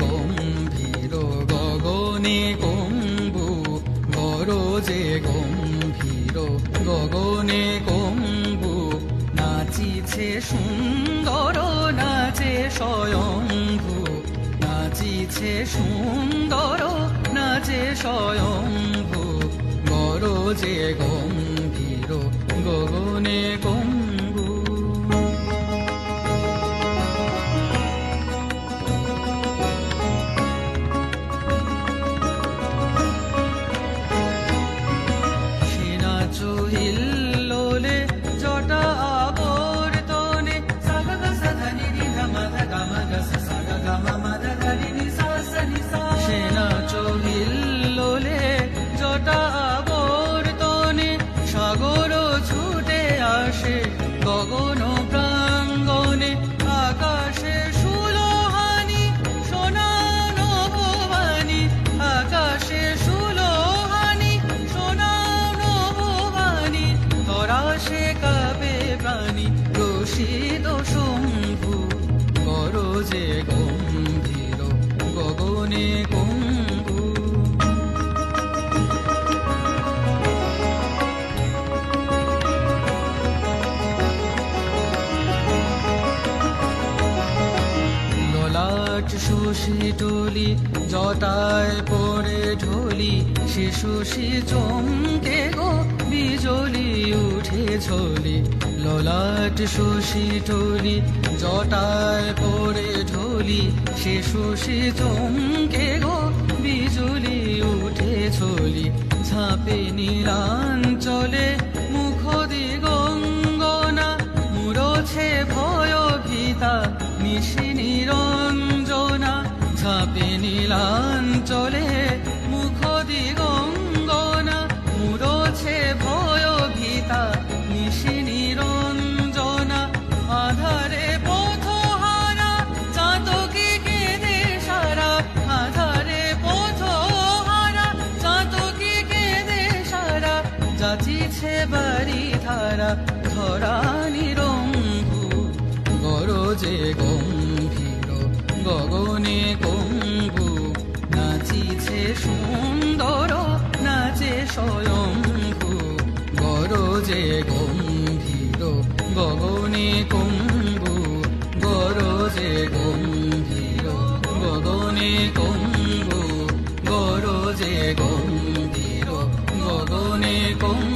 গম্ভীর গগনে কম্বু গরজে গম্ভীর গগনে কম্বু। নাচিছে সুন্দর, নাচে স্বয়ম্ভু। নাচিছে সুন্দর, নাচে স্বয়ম্ভু। গরজে গম্ভীর গগনে কম্বু। রশিদ শম্ভু করজে গম্ভীর গগনে কম্ভু ললাট শশী টলি, জটায় পড়ে ঢলি, সে শশী চমকে গো, বিজলি উঠে ঝলি। ললাট শশী টলি, জটায় পড়ে ঢলি, সে শশী চমকে গো, বিজলি উঠে ঝলি ঝাঁপে নীলাঞ্চলে মুখ দিগঙ্গনা মুরছে ভয় ভীতা, নিশি নিরঞ্জনা। ঝাঁপে নীলাঞ্চলে বইছে বাড়ি ধারা ধরা নিরঙ্কু গরজে গম্ভীর, গগনে গঙ্গু নাচিছে সুন্দর, নাচে স্বয়ংভু গরজে গম্ভীর, গগনে কম্বু। গরজে গম্ভীর, গগনে কম্বু। গরজে গম্ভীর, গগনে কম্বু।